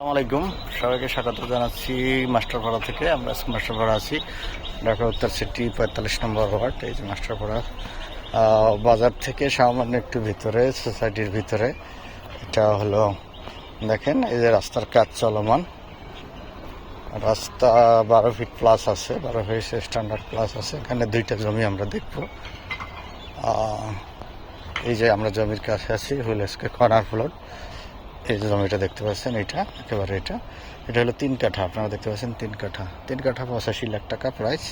আলাইকুম। সবাইকে স্বাগত জানাচ্ছি মাস্টারপাড়া থেকে। আমরা আজকে মাস্টারপাড়া আছি, ঢাকা উত্তর সিটি পঁয়তাল্লিশ নম্বর ওয়ার্ড, এই যে মাস্টারপাড়া। বাজার থেকে সামান্য একটু ভিতরে, সোসাইটির ভিতরে। এটা হলো, দেখেন, এই যে রাস্তার কাজ চলমান। রাস্তা বারো ফিট প্লাস আছে, বারো ফিট স্ট্যান্ডার্ড প্লাস আছে। এখানে দুইটা জমি আমরা দেখব। এই যে আমরা জমির কাছে আছি হুইলেসকে কর্নার প্লট। এই যে জমিটা দেখতে পাচ্ছেন, এটা একেবারে এটা। এটা হলো তিন কাঠা, আপনারা দেখতে পাচ্ছেন তিন কাঠা। তিন কাঠা পঁচাশি লাখ টাকা প্রাইস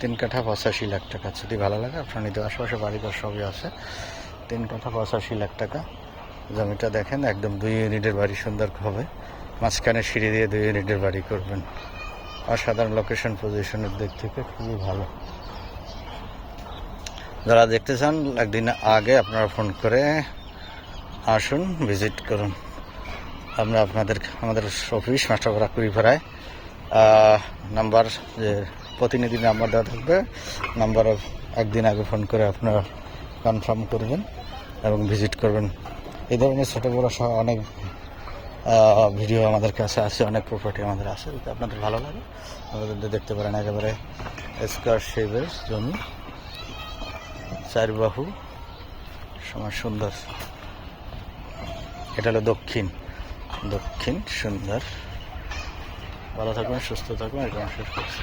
তিন কাঠা পঁচাশি লাখ টাকা। যদি ভালো লাগে, আপনার নিতে আশেপাশে বাড়িঘর সবই আছে। তিন কাঠা পঁচাশি লাখ টাকা। জমিটা দেখেন, একদম দুই ইউনিটের বাড়ি সুন্দর হবে। মাঝখানে সিঁড়ি দিয়ে দুই ইউনিটের বাড়ি করবেন। অসাধারণ লোকেশন পজিশনের দিক থেকে খুবই ভালো। যারা দেখতে চান, একদিন আগে আপনারা ফোন করে আসুন ভিজিট করুন। আমরা আপনাদের, আমাদের অফিস মাস্টারপাড়া কুড়িপাড়ায়। নাম্বার যে প্রতিনিধি নাম্বার দেওয়া থাকবে, নাম্বার একদিন আগে ফোন করে আপনারা কনফার্ম করবেন এবং ভিজিট করবেন। এই ধরনের ছোটো বড়ো সহ অনেক ভিডিও আমাদের কাছে আছে, অনেক প্রপার্টি আমাদের আছে, যদি আপনাদের ভালো লাগে, আমাদের দেখতে পারেন। একেবারে স্কোয়ার শেপের জমি, চারবাহু, সময় সুন্দর। এটা হলো দক্ষিণ। দক্ষিণ সুন্দর। ভালো থাকবেন সুস্থ থাকবেন এটা শেষ করছি।